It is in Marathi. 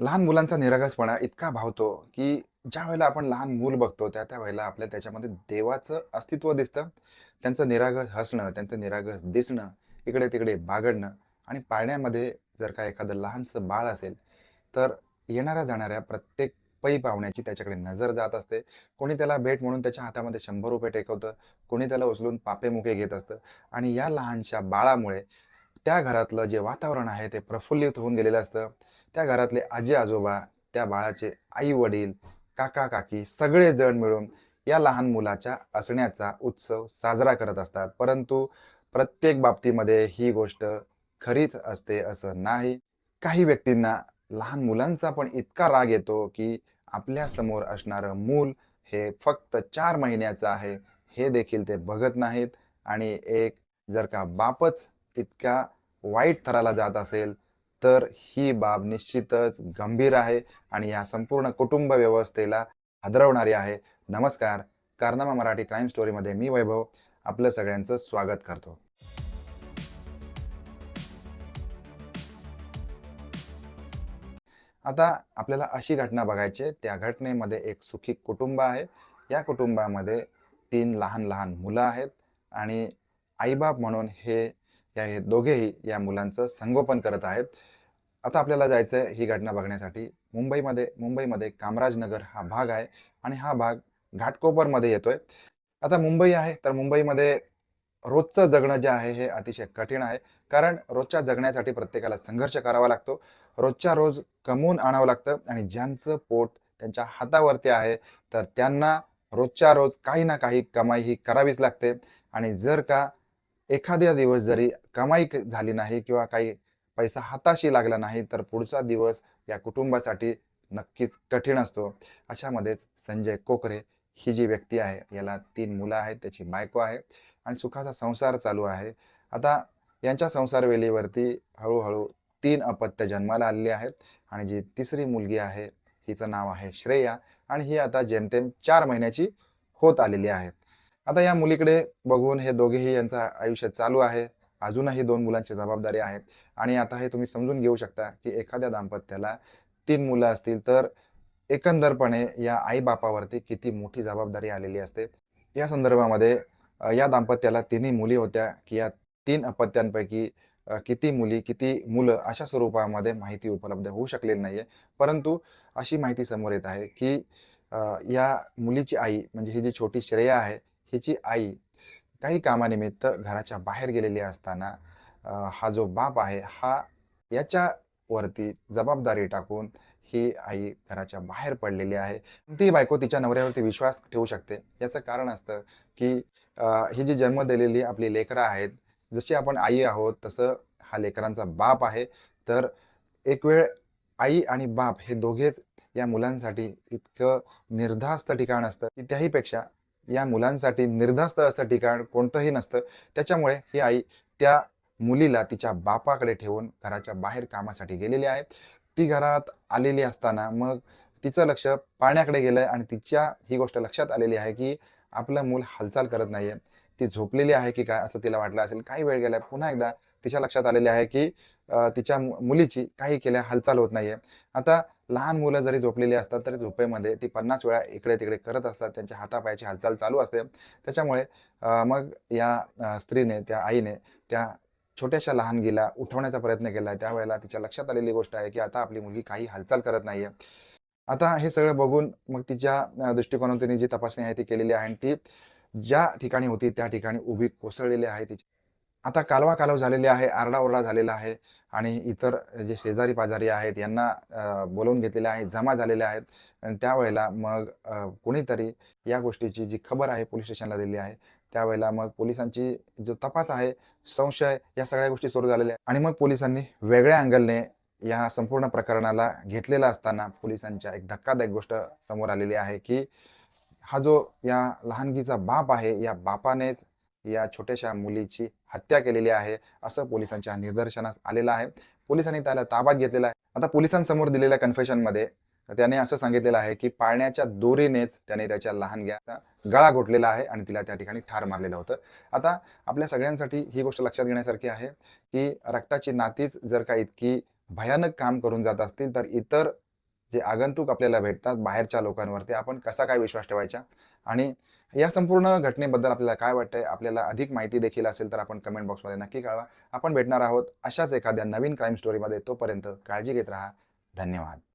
लहान मुलांचा निरागसपणा इतका भावतो, की ज्यावेळेला आपण लहान मूल बघतो, त्या त्या वेळेला आपल्या त्याच्यामध्ये देवाचं अस्तित्व दिसतं. त्यांचं निरागस हसणं, त्यांचं निरागस दिसणं, इकडे-तिकडे बागडणं आणि पाळण्यामध्ये जर का एखादं लहानसं बाळ असेल, तर येणाऱ्या-जाणाऱ्या प्रत्येक पै पाहुण्याची त्याच्याकडे नजर जात असते. कोणी त्याला भेट म्हणून त्याच्या हातामध्ये ₹100 टेकवतं, कोणी त्याला उचलून पापे-मुके घेत असतं आणि या लहानशा बाळामुळे त्या घरातलं जे वातावरण आहे ते प्रफुल्लित होऊन गेलेलं असतं. त्या घरातले आजी-आजोबा, त्या बाळाचे आई-वडील, काका-काकी सगळेजण मिळून या लहान मुलाच्या असण्याचा उत्सव साजरा करत असतात. परंतु प्रत्येक बाबतीमध्ये ही गोष्ट खरीच असते असं नाही. काही व्यक्तींना लहान मुलांचा पण इतका राग येतो, की आपल्यासमोर असणारं मूल हे फक्त चार महिन्याचं आहे, हे देखील ते बघत नाहीत आणि एक जर का बापच इतका वाईट थराला जात असेल, तर ही बाब निश्चितच गंभीर आहे आणि या संपूर्ण कुटुंब व्यवस्थेला हादरवणारी आहे. नमस्कार, कारनामा मराठी क्राईम स्टोरीमध्ये मी वैभव आपलं सगळ्यांचं स्वागत करतो. आता आपल्याला अशी घटना बघायची आहे. त्या घटनेमध्ये एक सुखी कुटुंब आहे. या कुटुंबामध्ये तीन लहान-लहान मुलं आहेत आणि आईबाप म्हणून हे या हे दोघेही या मुलांचं संगोपन करत आहेत. आता आपल्याला जायचं आहे ही घटना बघण्यासाठी मुंबईमध्ये. मुंबईमध्ये कामराजनगर हा भाग आहे आणि हा भाग घाटकोपरमध्ये येतोय. आता मुंबई आहे, तर मुंबईमध्ये रोजचं जगणं जे आहे हे अतिशय कठीण आहे. कारण रोजच्या जगण्यासाठी प्रत्येकाला संघर्ष करावा लागतो. रोजच्या रोज कमवून आणावं लागतं आणि ज्यांचं पोट त्यांच्या हातावरती आहे, तर त्यांना रोजच्या रोज काही ना काही कमाई ही करावीच लागते आणि जर का एखादा दिवस जरी कमाई क झाली नाही किंवा काही पैसा हाताशी लागला नाही, तर पुढचा दिवस या कुटुंबासाठी नक्कीच कठीण असतो. अशामध्येच संजय कोकरे ही जी व्यक्ती आहे, याला तीन मुलं आहेत, त्याची बायको आहे आणि सुखाचा संसार चालू आहे. आता यांच्या संसारवेलीवरती हळूहळू तीन अपत्य जन्माला आलेली आहेत आणि जी तिसरी मुलगी आहे, हिचं नाव आहे श्रेया आणि ही आता जेमतेम चार महिन्याची होत आलेली आहे. आता या मुलीकडे बघून हे दोघेही यांचं आयुष्य चालू आहे. अजूनही दोन मुलांची जबाबदारी आहे आणि आता हे तुम्ही समजून घेऊ शकता, की एखाद्या दाम्पत्याला तीन मुलं असतील, तर एकंदरपणे या आई-बापावरती किती मोठी जबाबदारी आलेली असते. या संदर्भामध्ये या दाम्पत्याला तिन्ही मुली होत्या, की या तीन अपत्यांपैकी किती मुली, किती मुलं अशा स्वरूपामध्ये माहिती उपलब्ध होऊ शकलेली नाही आहे परंतु अशी माहिती समोर येत आहे, की या मुलीची आई म्हणजे ही जी छोटी श्रेया आहे, हिची आई काही कामानिमित्त घराच्या बाहेर गेलेली असताना हा जो बाप आहे, हा याच्यावरती जबाबदारी टाकून ही आई घराच्या बाहेर पडलेली आहे. ती बायको तिच्या नवऱ्यावरती विश्वास ठेवू शकते. याचं कारण असतं, की ही जी जन्म दिलेली आपली लेकरं आहेत, जशी आपण आई आहोत, तसं हा लेकरांचा बाप आहे. तर एक वेळ आई आणि बाप हे दोघेच या मुलांसाठी इतकं निर्धास्त ठिकाण असतं, की त्याहीपेक्षा या मुलांसाठी निर्धास्त असं ठिकाण कोणतंही नसतं. त्याच्यामुळे ही आई त्या मुलीला तिच्या बापाकडे ठेवून घराच्या बाहेर कामासाठी गेलेली आहे. ती घरात आलेली असताना मग तिचं लक्ष पाण्याकडे गेलं आहे आणि तिच्या ही गोष्ट लक्षात आलेली आहे, की आपलं मूल हालचाल करत नाहीये. ती झोपलेली आहे की काय असं तिला वाटलं असेल. काही वेळ गेलाय. पुन्हा एकदा तिच्या लक्षात आलेले आहे, की तिच्या मु मुलीची काही केल्या हालचाल होत नाहीये. आता लहान मुलं जरी झोपलेली असतात, तरी झोपेमध्ये ती 50 वेळा इकडे-तिकडे करत असतात. त्यांच्या हातापायाची हालचाल चालू असते. त्याच्यामुळे मग या स्त्रीने, त्या आईने त्या छोट्याशा लहानगीला उठवण्याचा प्रयत्न केलाय. त्यावेळेला तिच्या लक्षात आलेली गोष्ट आहे, की आता आपली मुलगी काही हालचाल करत नाहीये. आता हे सगळं बघून मग तिच्या दृष्टिकोनातून तिने जी तपासणी आहे ती केलेली आहे आणि ती ज्या ठिकाणी होती त्या ठिकाणी उभी कोसळलेली आहे तिची. आता कालवा-कालव झालेली आहे, आरडाओरडा झालेला आहे आणि इतर जे शेजारी-पाजारी आहेत यांना बोलवून घेतलेले आहे, जमा झालेले आहेत आणि त्यावेळेला मग कुणीतरी कोणीतरी या गोष्टीची जी खबर आहे पोलीस स्टेशनला दिली आहे. त्यावेळेला मग पोलिसांची जो तपास आहे, संशय या सगळ्या गोष्टी सुरू झालेल्या आहेत आणि मग पोलिसांनी वेगळ्या अँगलने या संपूर्ण प्रकरणाला घेतलेला असताना पोलिसांच्या एक धक्कादायक गोष्ट समोर आलेली आहे, की हा जो या लहानगीचा बाप आहे, या बापानेच या छोट्याशा मुलीची हत्या केलेली आहे, असं पोलिसांच्या निदर्शनास आलेलं आहे. पोलिसांनी त्याला ताब्यात घेतलेला आहे. आता पोलिसांसमोर दिलेल्या कन्फेशनमध्ये त्याने असं सांगितलेलं आहे, की पाळण्याच्या दोरीनेच त्याने त्याच्या लहानग्याचा गळा घोटलेला आहे आणि तिला त्या ठिकाणी ठार मारलेलं होतं. आता आपल्या सगळ्यांसाठी ही गोष्ट लक्षात घेण्यासारखी आहे, की रक्ताची नातीच जर का इतकी भयानक काम करून जात असतील, तर इतर जे आगंतुक आपल्याला भेटतात बाहेरच्या लोकांवरती आपण कसा काय विश्वास ठेवायचा आणि या संपूर्ण घटनेबद्दल आपल्याला काय वाटतंय? आपल्याला अधिक माहिती देखील असेल तर आपण कमेंट बॉक्समध्ये नक्की कळवा. आपण भेटणार आहोत अशाच एखाद्या नवीन क्राईम स्टोरीमध्ये तोपर्यंत काळजी घेत राहा. धन्यवाद.